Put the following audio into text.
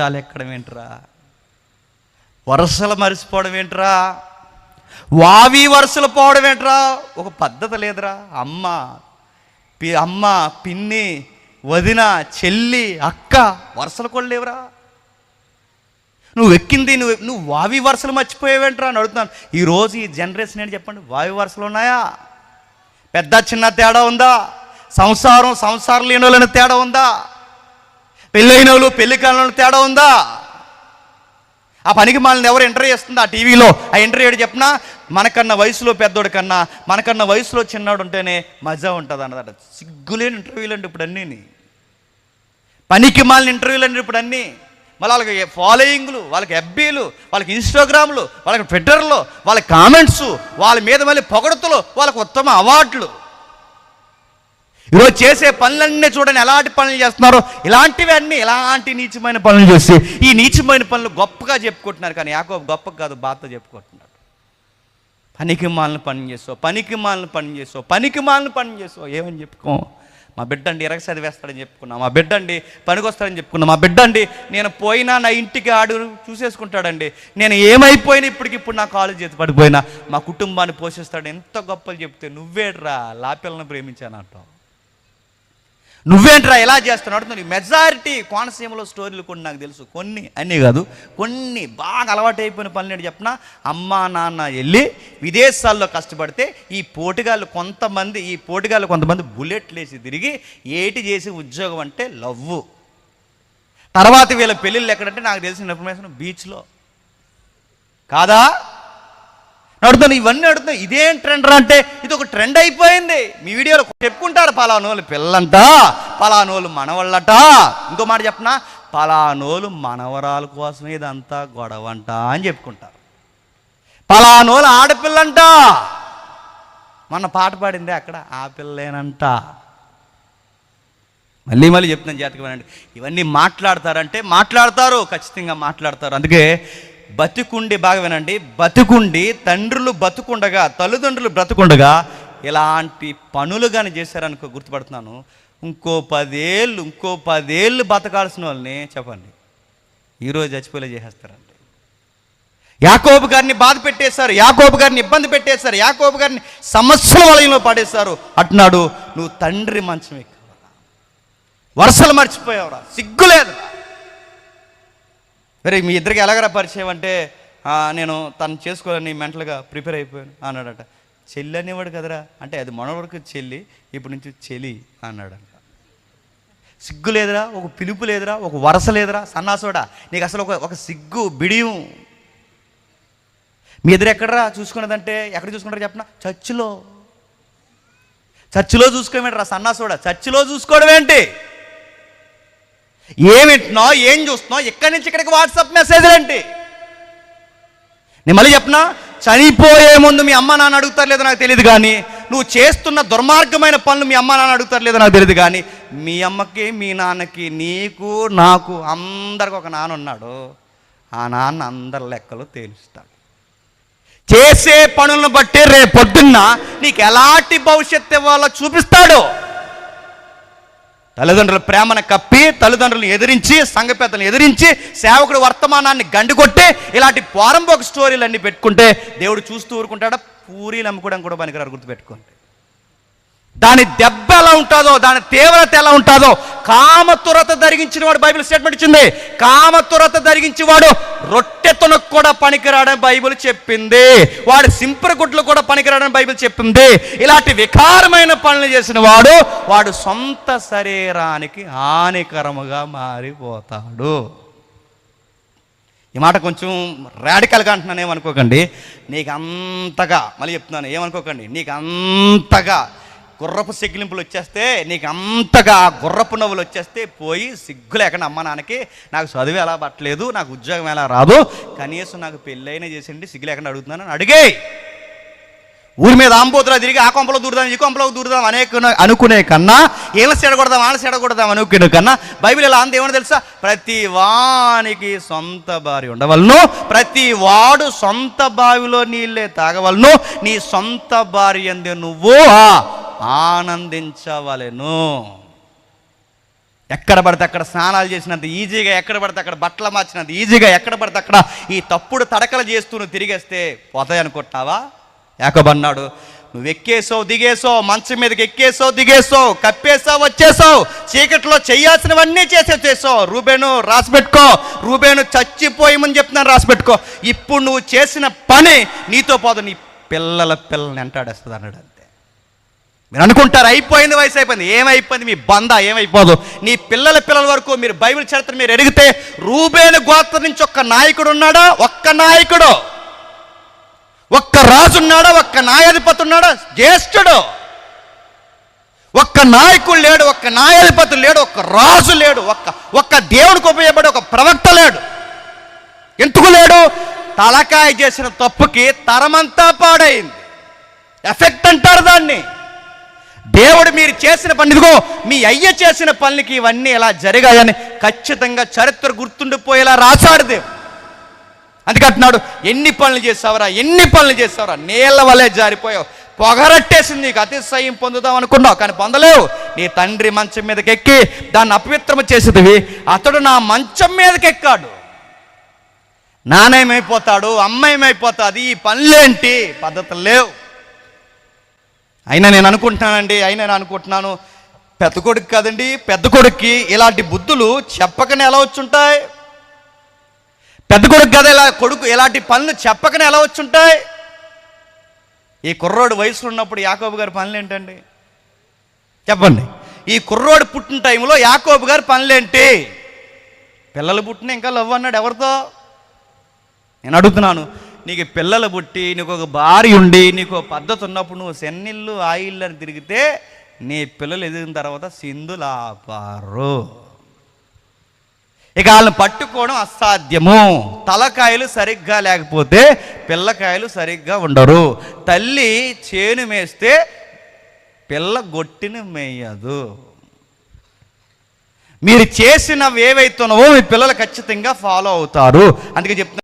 చాలా ఎక్కడం ఏంట్రా? వరుసలు మరిసిపోవడం ఏంట్రా? వావి వరుసలు పోవడం ఏంట్రా? ఒక పద్ధతి లేదురా. అమ్మ పి అమ్మ పిన్ని వదిన చెల్లి అక్క వరుసలు కూడా లేవురా. నువ్వు ఎక్కింది నువ్వు నువ్వు వావి వరుసలు మర్చిపోయావేంట్రా అని అడుగుతున్నాను. ఈరోజు ఈ జనరేషన్ ఏంటి చెప్పండి? వావి వరుసలు ఉన్నాయా? పెద్ద చిన్న తేడా ఉందా? సంసారం సంసారం లేని వాళ్ళని తేడా ఉందా? పెళ్ళైన వాళ్ళు పెళ్ళి కాలంలో తేడా ఉందా? ఆ పనికి మనల్ని ఎవరు ఎంటర్ చేస్తుంది? ఆ టీవీలో ఆ ఎంటర్ చేయడం చెప్పినా మనకన్నా వయసులో పెద్దోడు కన్నా మనకన్నా వయసులో చిన్నోడు ఉంటేనే మజా ఉంటుంది అన్నదట సిగ్గులేని ఇంటర్వ్యూలు అండి ఇప్పుడు అన్నీ పనికి మాలిన ఇంటర్వ్యూలు అండి ఇప్పుడు అన్నీ. మళ్ళీ వాళ్ళకి ఫాలోయింగ్లు వాళ్ళకి ఎఫ్బీలు వాళ్ళకి ఇన్స్టాగ్రామ్లు వాళ్ళకి ట్విట్టర్లు వాళ్ళ కామెంట్స్ వాళ్ళ మీద మళ్ళీ పొగడతలు వాళ్ళకి ఉత్తమ అవార్డులు. ఈరోజు చేసే పనులన్నీ చూడండి ఎలాంటి పనులు చేస్తున్నారో ఇలాంటివి అన్నీ ఇలాంటి నీచమైన పనులు చేసి ఈ నీచమైన పనులు గొప్పగా చెప్పుకుంటున్నారు కానీ యాకో గొప్ప కాదు బాధతో చెప్పుకుంటున్నారు పనికి మాలను పని చేసావు పనికి మాలను పని చేసావు పనికి మాలను పని చేసావు ఏమని చెప్పుకో? మా బిడ్డ అండి ఇరగ చదివేస్తాడని చెప్పుకున్నా మా బిడ్డ అండి పనికొస్తాడని చెప్పుకున్నా మా బిడ్డ అండి నేను పోయినా నా ఇంటికి ఆడు చూసేసుకుంటాడండి. నేను ఏమైపోయినా ఇప్పటికి ఇప్పుడు నా కాలు చేతి పడిపోయినా మా కుటుంబాన్ని పోషిస్తాడు ఎంత గొప్పలు చెప్తే నువ్వేడ్రా లాపిల్లను ప్రేమించానంటావు. నువ్వేంట్రా ఎలా చేస్తున్నాడు అడుగుతుంది మెజారిటీ కోనసీమలో స్టోరీలు కొన్ని నాకు తెలుసు. కొన్ని అన్నీ కాదు. కొన్ని బాగా అలవాటైపోయిన పనులు ఏంటి చెప్పిన? అమ్మా నాన్న వెళ్ళి విదేశాల్లో కష్టపడితే ఈ పోటుగాళ్ళు కొంతమంది ఈ పోటుగాళ్ళు కొంతమంది బుల్లెట్లు వేసి తిరిగి ఏటి చేసి ఉద్యోగం అంటే లవ్వు. తర్వాత వీళ్ళ పెళ్ళిళ్ళు ఎక్కడంటే నాకు తెలిసిన ఇన్ఫర్మేషన్ బీచ్లో. కాదా? అడుగుతాను ఇవన్నీ అడుగుతాను ఇదేం ట్రెండ్ అంటే ఇది ఒక ట్రెండ్ అయిపోయింది. మీ వీడియోలో చెప్పుకుంటారు పలానోళ్ళు పిల్లంట పలానోళ్ళు మనవళ్ళట. ఇంకో మాట చెప్పనా? పలానోలు మనవరాల కోసం ఇదంతా గొడవంట అని చెప్పుకుంటారు. పలానోలు ఆడపిల్లంట. మొన్న పాట పాడింది అక్కడ ఆ పిల్లేనంట. మళ్ళీ మళ్ళీ చెప్తున్నాను జాతకం ఇవన్నీ మాట్లాడతారంటే మాట్లాడతారు ఖచ్చితంగా మాట్లాడతారు. అందుకే బతికుండి బాగా వినండి. బతికుండి తండ్రులు బతుకుండగా తల్లిదండ్రులు బ్రతుకుండగా ఇలాంటి పనులు కానీ చేశారనుకో గుర్తుపడుతున్నాను. ఇంకో పదేళ్ళు ఇంకో పదేళ్ళు బతకాల్సిన వాళ్ళని చెప్పండి. ఈరోజు చచ్చిపోలే చేసేస్తారండి. యాకోబు గారిని బాధ పెట్టేశారు యాకోబు గారిని ఇబ్బంది పెట్టేశారు యాకోబు గారిని సమస్యల వలయంలో పడేశారు. అంటున్నాడు నువ్వు తండ్రి మంచం ఎక్కావరా వరుసలు మర్చిపోయావురా సిగ్గులేదు మరి మీ ఇద్దరికి ఎలాగరా పరిచయం అంటే నేను తను చేసుకోవాలని మెంటల్గా ప్రిపేర్ అయిపోయాను అన్నాడట. చెల్లి అనేవాడు కదరా? అంటే అది మన వరకు చెల్లి ఇప్పుడు నుంచి చెలి అన్నాడంట. సిగ్గు లేదురా? ఒక పిలుపు లేదురా? ఒక వరస లేదురా? సన్నాసోడా నీకు అసలు ఒక ఒక సిగ్గు బిడియం. మీ ఎదురు ఎక్కడరా చూసుకున్నదంటే ఎక్కడ చూసుకుంటారు చెప్పనా? చర్చిలో. చర్చిలో చూసుకోమేంటి సన్నాసోడా? చర్చిలో చూసుకోవడం ఏంటి ఏం వింటున్నావు ఏం చూస్తున్నావు ఇక్కడి నుంచి ఇక్కడికి వాట్సాప్ మెసేజ్లు ఏంటి? నేను మళ్ళీ చెప్పనా? చనిపోయే ముందు మీ అమ్మ నాన్న అడుగుతారు లేదో నాకు తెలియదు కానీ నువ్వు చేస్తున్న దుర్మార్గమైన పనులు మీ అమ్మ నాన్న అడుగుతారు లేదో నాకు తెలియదు కానీ మీ అమ్మకి మీ నాన్నకి నీకు నాకు అందరికి ఒక నాన్న ఉన్నాడు. ఆ నాన్న అందరి లెక్కలు తేలుస్తాడు. చేసే పనులను బట్టి రేపు పొద్దున్న నీకు ఎలాంటి భవిష్యత్తు ఇవ్వాలో చూపిస్తాడు. తల్లిదండ్రుల ప్రేమను కప్పి తల్లిదండ్రులను ఎదిరించి సంఘ పెద్దలను ఎదిరించి సేవకుడు వర్తమానాన్ని గండికొట్టి ఇలాంటి పోరంబోక స్టోరీలు అన్నీ పెట్టుకుంటే దేవుడు చూస్తూ ఊరుకుంటాడా? పూరీలు అమ్ముకోవడం కూడా పనికిరారు గుర్తుపెట్టుకోండి. దాని దెబ్బ ఎలా ఉంటుందో దాని తీవ్రత ఎలా ఉంటుందో కామతురత ధరిగించిన వాడు బైబిల్ స్టేట్మెంట్ ఇచ్చింది. కామతురత ధరిగించి వాడు రొట్టె తునకు కూడా పనికిరాడని బైబిల్ చెప్పింది. వాడు సింపర గుడ్లు కూడా పనికిరాడని బైబిల్ చెప్పింది. ఇలాంటి వికారమైన పనులు చేసిన వాడు వాడు సొంత శరీరానికి హానికరముగా మారిపోతాడు. ఈ మాట కొంచెం రాడికల్గా అంటున్నాను ఏమనుకోకండి. నీకు అంతగా మళ్ళీ చెప్తున్నాను ఏమనుకోకండి. నీకు అంతగా గుర్రపు సిగ్గులింపులు వచ్చేస్తే నీకు అంతగా ఆ గుర్రపు నవ్వులు వచ్చేస్తే పోయి సిగ్గు లేకుండా అమ్మ నాన్నకి నాకు చదువు ఎలా పట్టలేదు నాకు ఉద్యోగం ఎలా రాదు కనీసం నాకు పెళ్ళైనా చేసిండి సిగ్గు లేకుండా అడుగుతున్నాను అడిగే. ఊరి మీద ఆంబోతులా తిరిగి ఆ కొంపలో దూరుదాం ఈ కొంపలో దూరుదాం అనేక అనుకునే కన్నా ఏళ్ళ సెడగొడదాం వాళ్ళ సెడగొడదాం అనుకునే కన్నా బైబిల్ ఎలా అంత ఏమని తెలుసా? ప్రతి వానికి సొంత భార్య ఉండవలను ప్రతి వాడు సొంత బావిలో నీళ్ళే తాగవలను నీ సొంత భార్య అందే నువ్వు ఆనందించవలెను. ఎక్కడ పడితే అక్కడ స్నానాలు చేసినంత ఈజీగా ఎక్కడ పడితే అక్కడ బట్టలు మార్చినంత ఈజీగా ఎక్కడ పడితే అక్కడ ఈ తప్పుడు తడకలు చేస్తూ నువ్వు తిరిగేస్తే పోతాయనుకుంటున్నావా ఏకబన్నాడు నువ్వు ఎక్కేసావు దిగేసావు మంచం మీదకి ఎక్కేసావు దిగేసావు కప్పేసావు వచ్చేసావు చీకట్లో చేయాల్సినవన్నీ చేసే చేసావు. రూబేను రాసి పెట్టుకో రూబేను చచ్చిపోయమని చెప్తున్నాను రాసి పెట్టుకో. ఇప్పుడు నువ్వు చేసిన పని నీతో పోదు నీ పిల్లల పిల్లల్ని వెంటాడేస్తుంది అన్నాడు. మీరు అనుకుంటారు అయిపోయింది వయసు అయిపోయింది. ఏమైపోయింది? మీ బంద ఏమైపోదు? నీ పిల్లల పిల్లల వరకు మీరు బైబిల్ చరిత్ర మీరు ఎరిగితే రూబేలు గోత్రం నుంచి ఒక్క నాయకుడు ఉన్నాడా? ఒక్క నాయకుడు. ఒక్క రాజు ఉన్నాడా? ఒక్క న్యాయాధిపతి ఉన్నాడా? జ్యేష్ఠుడు. ఒక్క నాయకుడు లేడు ఒక్క న్యాయాధిపతి లేడు ఒక్క రాజు లేడు ఒక్క ఒక్క దేవుడికి ఉపయోగపడే ఒక ప్రవక్త లేడు. ఎందుకు లేడు? తలకాయ చేసిన తప్పుకి తరమంతా పాడైంది. ఎఫెక్ట్ అంటారు దాన్ని. దేవుడు మీరు చేసిన పనిదిగో మీ అయ్య చేసిన పనులకి ఇవన్నీ ఎలా జరిగాయని ఖచ్చితంగా చరిత్ర గుర్తుండిపోయేలా రాశాడు దేవుడు. అందుకంటున్నాడు ఎన్ని పనులు చేసావురా ఎన్ని పనులు చేసావురా నీళ్ళ వలె జారిపోయావు. పొగరట్టేసింది నీకు అతిశయం పొందుదాం అనుకున్నావు కానీ పొందలేవు. నీ తండ్రి మంచం మీదకి ఎక్కి దాన్ని అపవిత్రం చేసేదివి అతడు నా మంచం మీదకి ఎక్కాడు నాణ్యమైపోతాడు అమ్మ ఏమైపోతుంది ఈ పనులేంటి? పద్ధతులు లేవు. అయినా నేను అనుకుంటున్నానండి అయినా నేను అనుకుంటున్నాను. పెద్ద కొడుకు కదండి పెద్ద కొడుక్కి ఇలాంటి బుద్ధులు చెప్పకనే ఎలా వచ్చుంటాయి? పెద్ద కొడుకు కదా ఇలా కొడుకు ఇలాంటి పనులు చెప్పకనే ఎలా వచ్చుంటాయి? ఈ కుర్రోడు వయసులో ఉన్నప్పుడు యాకోబు గారి పనులు ఏంటండి? చెప్పండి. ఈ కుర్రోడు పుట్టిన టైంలో యాకోబు గారి పనులేంటి పిల్లలు పుట్టిన ఇంకా లవ్ అన్నాడు ఎవరితో? నేను అడుగుతున్నాను. నీకు పిల్లలు పుట్టి నీకు ఒక భార్య ఉండి నీకు ఒక పద్ధతి ఉన్నప్పుడు నువ్వు సెన్నిళ్ళు ఆయిల్ అని తిరిగితే నీ పిల్లలు ఎదిగిన తర్వాత సింధులాపారు ఇక వాళ్ళని పట్టుకోవడం అసాధ్యము. తలకాయలు సరిగ్గా లేకపోతే పిల్లకాయలు సరిగ్గా ఉండరు. తల్లి చేను మేస్తే పిల్ల గొట్టిని మేయదు. మీరు చేసినవి ఏవైతున్నావో మీ పిల్లలు ఖచ్చితంగా ఫాలో అవుతారు. అందుకే చెప్తున్నా